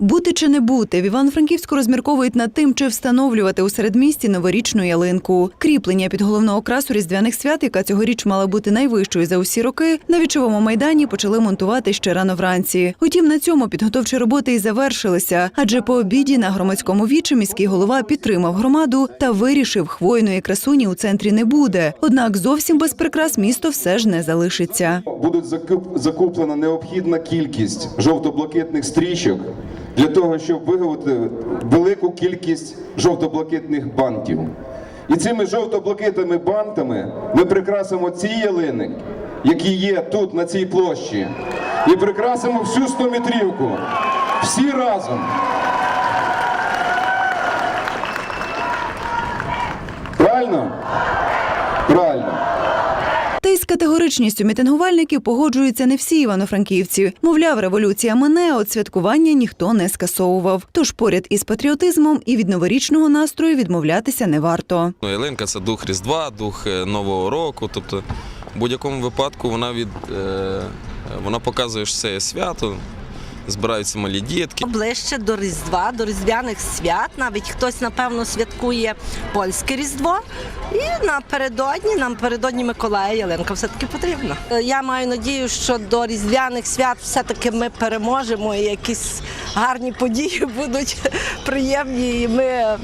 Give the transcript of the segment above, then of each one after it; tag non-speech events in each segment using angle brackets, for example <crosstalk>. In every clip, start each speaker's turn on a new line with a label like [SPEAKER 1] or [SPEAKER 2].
[SPEAKER 1] Бути чи не бути, в Івано-Франківську розмірковують над тим, чи встановлювати у середмісті новорічну ялинку. Кріплення під головного окрасу різдвяних свят, яка цьогоріч мала бути найвищою за усі роки, на вічовому майдані почали монтувати ще рано вранці. Утім, на цьому підготовчі роботи і завершилися, адже по обіді на громадському вічі міський голова підтримав громаду та вирішив, хвойної красуні у центрі не буде. Однак зовсім без прикрас місто все ж не залишиться.
[SPEAKER 2] Будуть закуп- закуплена необхідна кількість жовто-блакитних стрічок для того, щоб виготовити велику кількість жовто-блакитних бантів. І цими жовто-блакитними бантами ми прикрасимо ці ялини, які є тут, на цій площі, і прикрасимо всю стометрівку. Всі разом. Правильно? Правильно.
[SPEAKER 1] Категоричністю мітингувальників погоджуються не всі івано-франківці. Мовляв, революція мене, а от святкування ніхто не скасовував. Тож поряд із патріотизмом і від новорічного настрою відмовлятися не варто.
[SPEAKER 3] Ну, ялинка це дух Різдва, дух е, Нового року. Тобто, в будь-якому випадку вона від е, вона показує, що це свято, збираються малі дітки.
[SPEAKER 4] Ближче до Різдва, до Різдвяних свят. Навіть хтось, напевно, святкує польське Різдво. І напередодні, нам передодні Миколая ялинка все-таки потрібна. Е, Я маю надію, що до Різдвяних свят все-таки ми переможемо і якісь гарні події <laughs> будуть приємні, і ми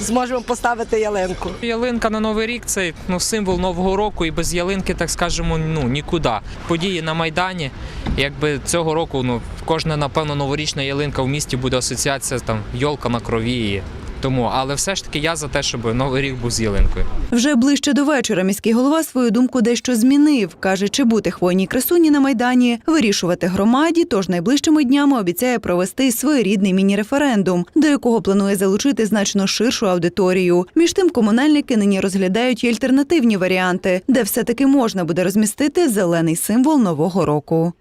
[SPEAKER 4] зможемо поставити ялинку.
[SPEAKER 5] Ялинка на Новий рік це ну, символ Нового року, і без ялинки, так скажемо, ну нікуди. Події на Майдані. Якби цього року ну, кожна, напевно, новорічна ялинка в місті буде асоціація там йолка на крові. Тому, але все ж таки я за те, щоб новий рік був з ялинкою.
[SPEAKER 1] Вже ближче до вечора міський голова свою думку дещо змінив. Каже, чи бути хвойній красуні на майдані, вирішувати громаді. Тож найближчими днями обіцяє провести своєрідний міні-референдум, до якого планує залучити значно ширшу аудиторію. Між тим, комунальники нині розглядають і альтернативні варіанти, де все таки можна буде розмістити зелений символ нового року.